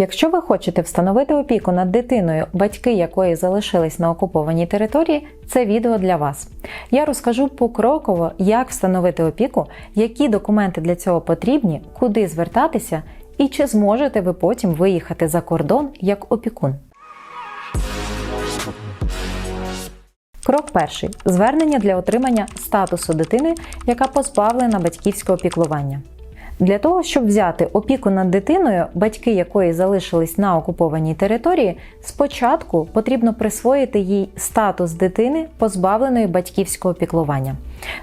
Якщо ви хочете встановити опіку над дитиною, батьки якої залишились на окупованій території, це відео для вас. Я розкажу покроково, як встановити опіку, які документи для цього потрібні, куди звертатися і чи зможете ви потім виїхати за кордон як опікун. Крок перший звернення для отримання статусу дитини, яка позбавлена батьківського піклування. Для того, щоб взяти опіку над дитиною, батьки якої залишились на окупованій території, спочатку потрібно присвоїти їй статус дитини, позбавленої батьківського піклування.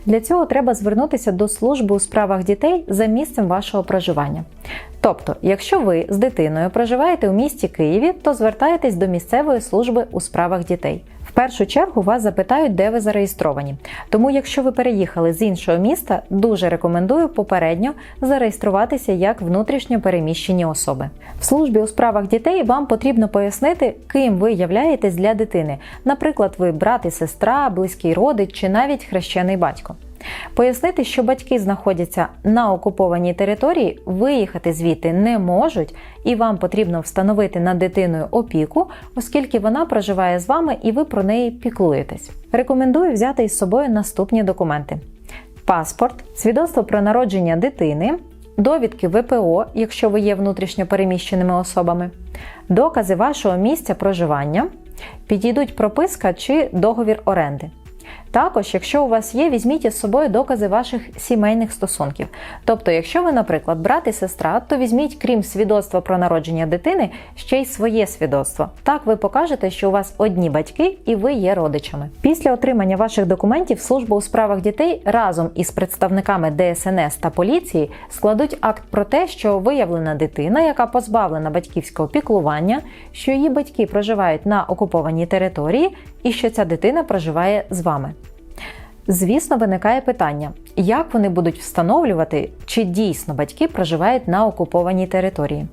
Для цього треба звернутися до служби у справах дітей за місцем вашого проживання. Тобто, якщо ви з дитиною проживаєте у місті Києві, то звертаєтесь до місцевої служби у справах дітей. Першу чергу вас запитають, де ви зареєстровані. Тому, якщо ви переїхали з іншого міста, дуже рекомендую попередньо зареєструватися як внутрішньо переміщені особи. В службі у справах дітей вам потрібно пояснити, ким ви являєтесь для дитини. Наприклад, ви брат і сестра, близький родич чи навіть хрещений батько. Пояснити, що батьки знаходяться на окупованій території, виїхати звідти не можуть, і вам потрібно встановити над дитиною опіку, оскільки вона проживає з вами і ви про неї піклуєтесь. Рекомендую взяти із собою наступні документи: паспорт, свідоцтво про народження дитини, довідки ВПО, якщо ви є внутрішньо переміщеними особами, докази вашого місця проживання, підійдуть прописка чи договір оренди. Також, якщо у вас є, візьміть із собою докази ваших сімейних стосунків. Тобто, якщо ви, наприклад, брат і сестра, то візьміть, крім свідоцтва про народження дитини, ще й своє свідоцтво. Так ви покажете, що у вас одні батьки і ви є родичами. Після отримання ваших документів служба у справах дітей разом із представниками ДСНС та поліції складуть акт про те, що виявлена дитина, яка позбавлена батьківського піклування, що її батьки проживають на окупованій території, і що ця дитина проживає з вами. Звісно, виникає питання, як вони будуть встановлювати, чи дійсно батьки проживають на окупованій території.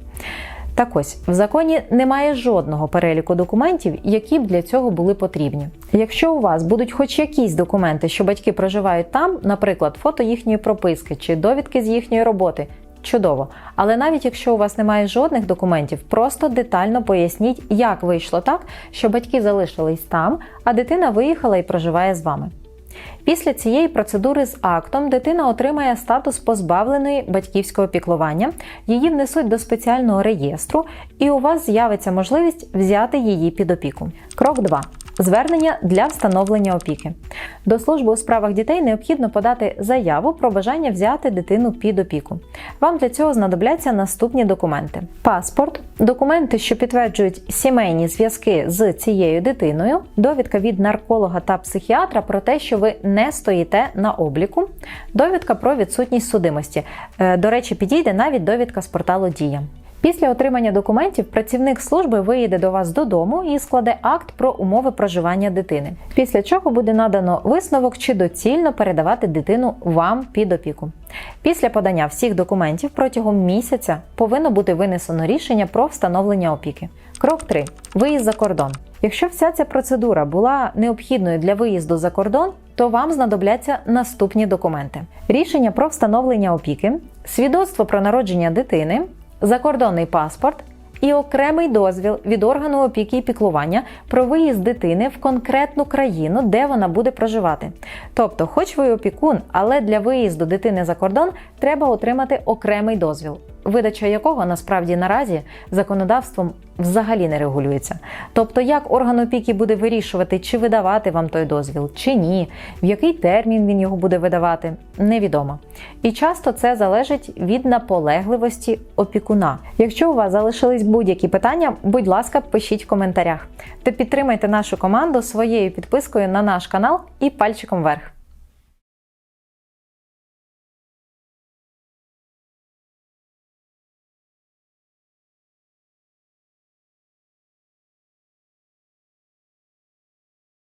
Так ось, в законі немає жодного переліку документів, які б для цього були потрібні. Якщо у вас будуть хоч якісь документи, що батьки проживають там, наприклад, фото їхньої прописки чи довідки з їхньої роботи, чудово. Але навіть якщо у вас немає жодних документів, просто детально поясніть, як вийшло так, що батьки залишились там, а дитина виїхала і проживає з вами. Після цієї процедури з актом дитина отримає статус позбавленої батьківського піклування, її внесуть до спеціального реєстру, і у вас з'явиться можливість взяти її під опіку. Крок 2. Звернення для встановлення опіки. До служби у справах дітей необхідно подати заяву про бажання взяти дитину під опіку. Вам для цього знадобляться наступні документи: паспорт, документи, що підтверджують сімейні зв'язки з цією дитиною, довідка від нарколога та психіатра про те, що ви не стоїте на обліку, довідка про відсутність судимості. Е, До речі, підійде навіть довідка з порталу Дія. Після отримання документів працівник служби виїде до вас додому і складе акт про умови проживання дитини. Після чого буде надано висновок, чи доцільно передавати дитину вам під опіку. Після подання всіх документів протягом місяця повинно бути винесено рішення про встановлення опіки. Крок 3. Виїзд за кордон. Якщо вся ця процедура була необхідною для виїзду за кордон, то вам знадобляться наступні документи: рішення про встановлення опіки, свідоцтво про народження дитини закордонний паспорт і окремий дозвіл від органу опіки і піклування про виїзд дитини в конкретну країну, де вона буде проживати. Тобто, хоч ви опікун, але для виїзду дитини за кордон треба отримати окремий дозвіл. Видача якого насправді наразі законодавством взагалі не регулюється. Тобто, як орган опіки буде вирішувати, чи видавати вам той дозвіл, чи ні, в який термін він його буде видавати, невідомо. І часто це залежить від наполегливості опікуна. Якщо у вас залишились будь-які питання, будь ласка, пишіть в коментарях та підтримайте нашу команду своєю підпискою на наш канал і пальчиком вверх.